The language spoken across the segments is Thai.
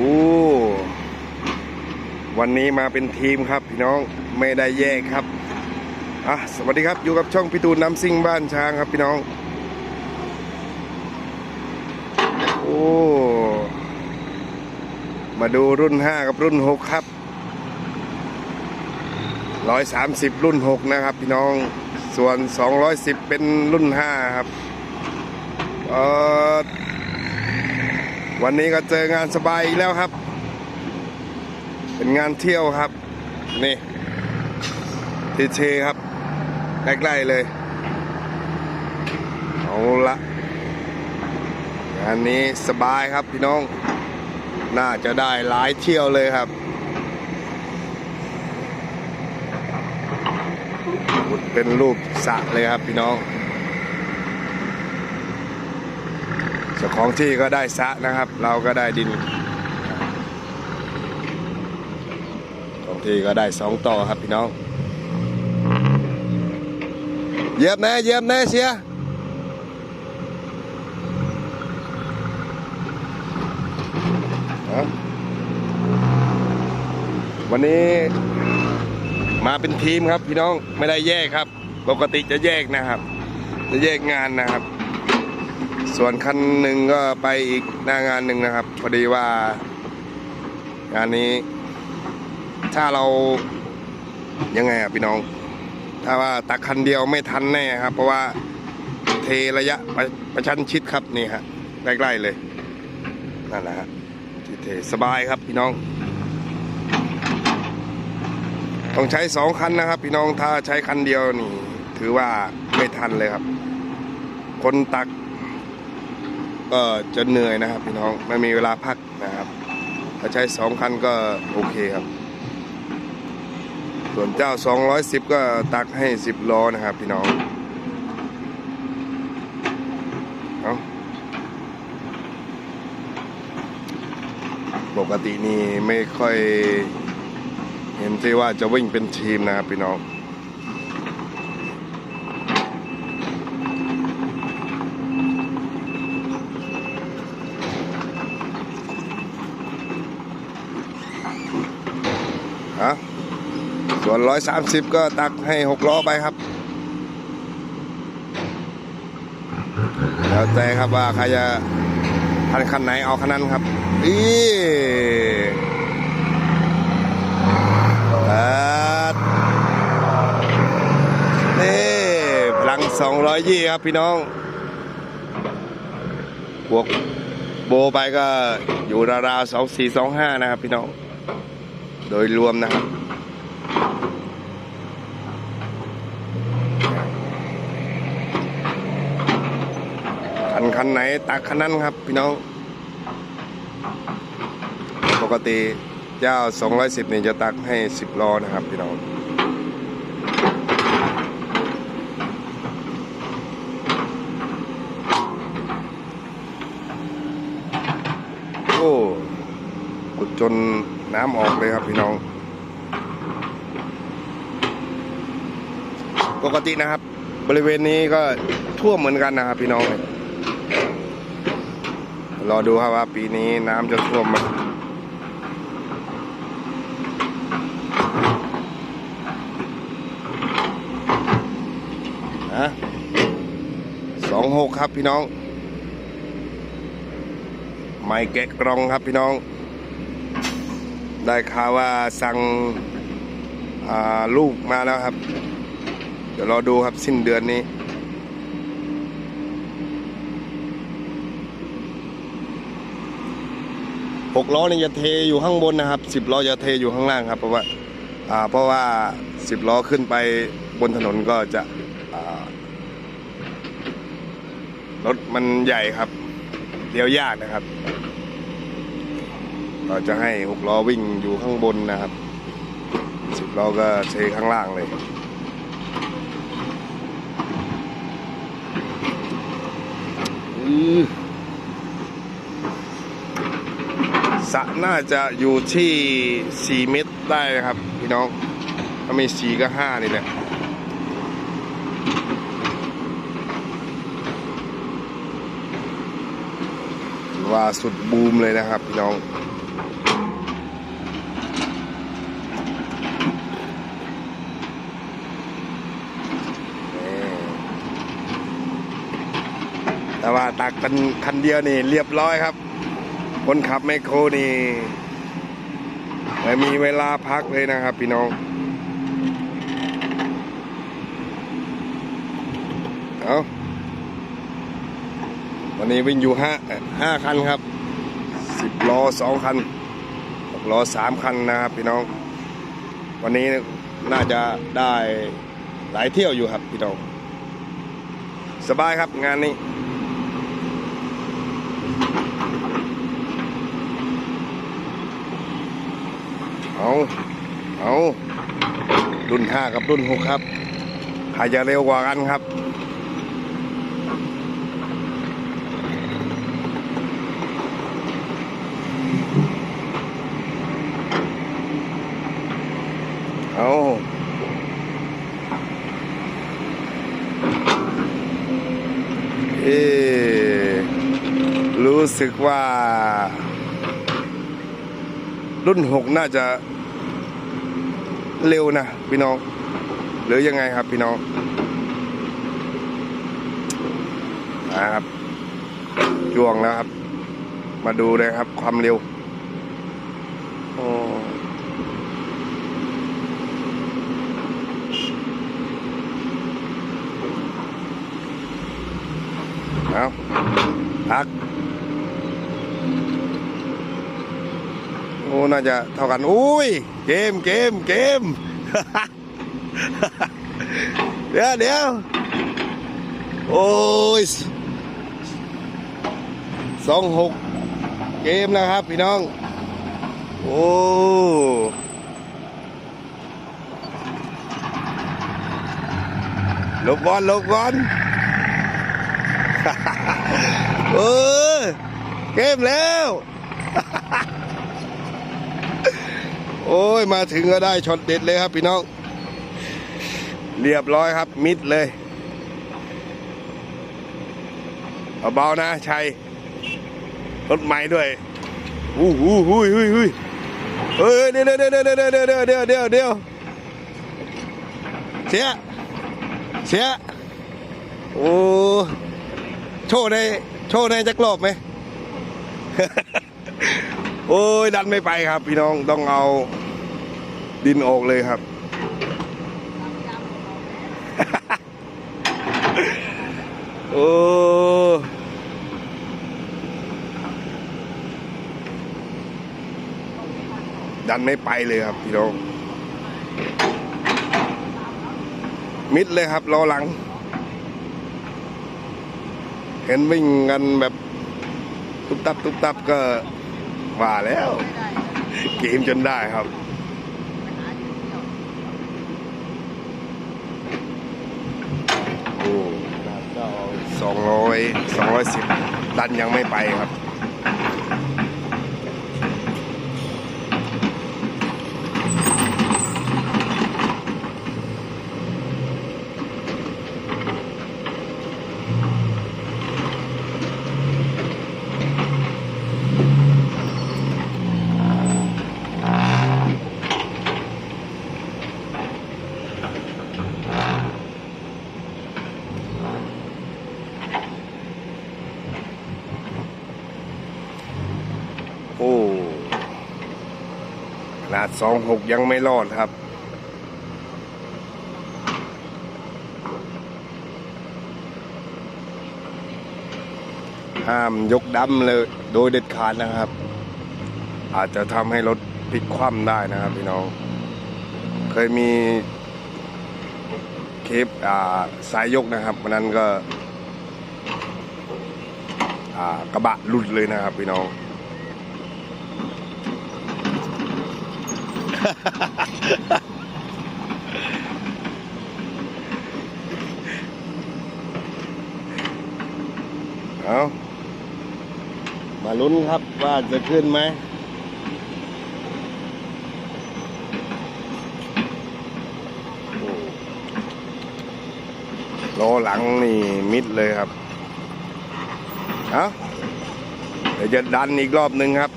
อ้วันนี้มาเป็นทีมครับพี่น้องไม่ได้แยกครับอะสวัสดีครับอยู่กับช่องพี่ตูนน้ำซิ่งบ้านช้างครับพี่น้อง โอ้มาดูรุ่น 5 กับรุ่น 6 ครับ 130 รุ่น 6 นะครับพี่น้องส่วน 210 เป็นรุ่น 5 ครับเออ วันนี้ก็เจองานสบายอีกแล้วครับ เป็นงานเที่ยวครับ นี่ทีเชครับใกล้ๆเลย เอาละงานนี้สบายครับพี่น้อง น่าจะได้หลายเที่ยวเลยครับขุดเป็นรูปสระเลยครับพี่น้อง เจ้าของที่ก็ได้สะนะครับ เราก็ได้ดินของที่ก็ได้สองต่อครับพี่น้องเยียมแน่เยียมแน่เชียวันนี้มาเป็นทีมครับพี่น้องไม่ได้แยกครับ ปกติจะแยกนะครับ จะแยกงานนะครับ ส่วนคันหนึ่งก็ไปอีกหน้างานหนึ่งนะครับ พอดีว่างานนี้ ถ้าเรายังไงอะพี่น้อง ถ้าว่าตักคันเดียวไม่ทันแน่ครับ เพราะว่าเทระยะประประชันชิดครับนี่ฮะใกล้ๆเลยนั่นแหละฮะที่เทสบายครับพี่น้อง ต้องใช้สองคันนะครับ พี่น้องถ้าใช้คันเดียวนี่ ถือว่าไม่ทันเลยครับ คนตัก ก็จะเหนื่อยนะครับพี่น้องไม่มีเวลาพักนะครับถ้าใช้สองคันก็โอเคครับ ส่วนเจ้า 210 ก็ตักให้ 10 ล้อนะครับพี่น้องเอาปกตินี่ไม่ค่อยเห็นที่ว่าจะวิ่งเป็นทีมนะครับพี่น้อง ส่วน130ก็ตักให้6ล้อไปครับ แล้วแต่ครับว่าใครจะคันคันไหนเอาคันนั้นครับอีครับนี่พลัง200ยี่ครับพี่น้องบวกโบไปก็อยู่ราวๆ24 25นะครับพี่น้อง โดยรวมนะครับ คันคันไหนตักคันนั้นครับ พี่น้อง ปกติเจ้า 210 นี่จะตักให้ 10ล้อนะครับ พี่น้องโอ้ขุดจนน้ำออกเลยครับพี่น้อง ปกตินะครับ บริเวณนี้ก็ท่วมเหมือนกันนะครับพี่น้อง รอดูครับว่าปีนี้น้ำจะท่วมไหมฮะสองหกครับพี่น้อง ไม่แกะกรองครับพี่น้อง ได้ข่าวว่าสั่งลูกมาแล้วครับ เดี๋ยวรอดูครับสิ้นเดือนนี้ หกล้อเนี่ยจะเทอยู่ข้างบนนะครับสิบล้อจะเทอยู่ข้างล่างครับ เพราะว่าอ่าเพราะว่าสิบล้อขึ้นไปบนถนนก็จะรถมันใหญ่ครับเลี้ยวยากนะครับเราจะให้หกล้อวิ่งอยู่ข้างบนนะครับสิบล้อก็เทข้างล่างเลยอือ สะน่าจะอยู่ที่ 4 เมตรได้นะครับ พี่น้อง ถ้าไม่ 4 ก็ 5 นี่แหละว่าสุดบูมเลยนะครับ พี่น้องแต่ว่าตักกันคันเดียวนี่เรียบร้อยครับ คนขับแมคโครนี่ไม่มีเวลาพักเลยนะครับพี่น้อง เอาวันนี้วิ่งอยู่ห้าห้าคันครับสิบล้อสองคันหกล้อสามคันนะครับพี่น้อง วันนี้น่าจะได้หลายเที่ยวอยู่ครับพี่น้อง สบายครับงานนี้ เอาเอารุ่นห้ากับรุ่นหกครับใครจะเร็วกว่ากันครับเอาเอ๊รู้สึกว่า รุ่นหกน่าจะเร็วนะพี่น้อง หรือยังไงครับพี่น้องนะครับจ้วงแล้วครับ มาดูเลยครับความเร็วโอ้เอาพัก อ้น่าจะเท่ากันอุ้ยเกมเกมเกมเดี๋ยวเดี๋ยวโอ้ยสองหกเกมนะครับพี่น้อง โอ้ลบบอลลบบอลเออเกมแล้ว โอ้ยมาถึงก็ได้ช็อตเด็ดเลยครับพี่น้อง เรียบร้อยครับ มิดเลยเอาเบาๆนะชัยรถใหม่ด้วยอู้หูหุยหุยหุยเฮ้ยเดี๋ยวเดี๋ยวเดี๋ยวเดี๋ยวเดี๋ยวเดี๋ยวเดี๋ยวเดี๋ยวเดี๋ยวเสียเสียโอ้โชว์ในโชว์ในจักรอบไหมโอ้ยดันไม่ไปครับพี่น้องต้องเอา ดินออกเลยครับ โอ้ดันไม่ไปเลยครับพี่น้อง มิดเลยครับรอหลัง เห็นวิ่งกันแบบตุ๊บตับตุ๊บตับก็ว่าแล้ว เกมจนได้ครับ 200 210ดันยังไม่ไปครับ ขนาดสองหกยังไม่รอดครับ ห้ามยกดำเลยโดยเด็ดขาดนะครับ อาจจะทำให้รถพลิกคว่ำได้นะครับพี่น้อง เคยมีคปอ่าสายยกนะครับวันนั้นก็กระบะหลุดเลยนะครับพี่น้อง เอามาลุ้นครับว่าจะขึ้นไหมโอ้ล้อหลังนี่มิดเลยครับ เอาเดี๋ยวจะดันอีกรอบหนึ่งครับ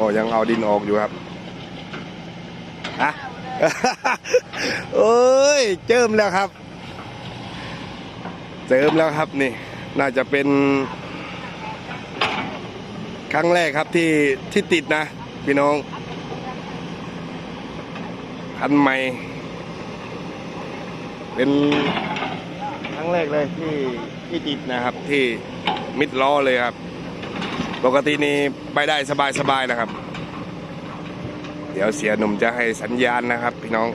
ก็ยังเอาดินออกอยู่ครับฮะเอ้ย เจิมแล้วครับเติมแล้วครับนี่ น่าจะเป็น ครั้งแรกครับที่ที่ติดนะ พี่น้องคันใหม่ เป็นครั้งแรกเลยที่ที่ติดนะครับที่มิดล้อเลยครับ ปกตินี่ไปได้สบายๆนะครับ เดี๋ยวเสียหนุ่มจะให้สัญญาณนะครับ พี่น้อง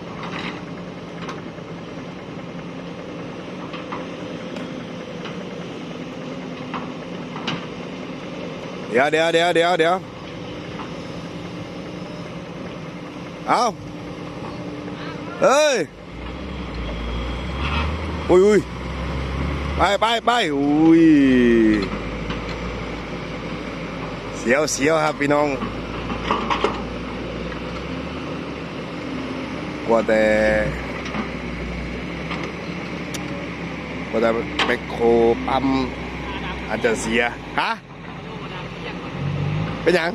เดี๋ยวเดี๋ยวเดี๋ยวเดี๋ยวเดี๋ยวเอาเอ้ยอุ้ยอุ้ยไปไปไปอุ้ย เสียวเสียวครับพี่น้องกลัวแต่กลัวแต่แมคโครปั๊มอาจจะเสียฮะเป็นยัง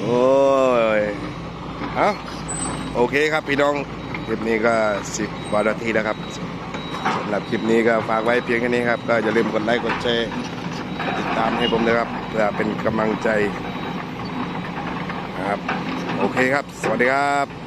โอ้ยเอาโอเคครับพี่น้องคลิปนี้ก็สิบกว่านาทีแล้วครับำหรับคลิปนี้ก็ฝากไว้เพียงแค่นี้ครับ ก็อย่าลืมกดไลค์กดแชร์ติดตามให้ผมนะครับเพื่อเป็นกำลังใจนะครับ โอเคครับ สวัสดีครับ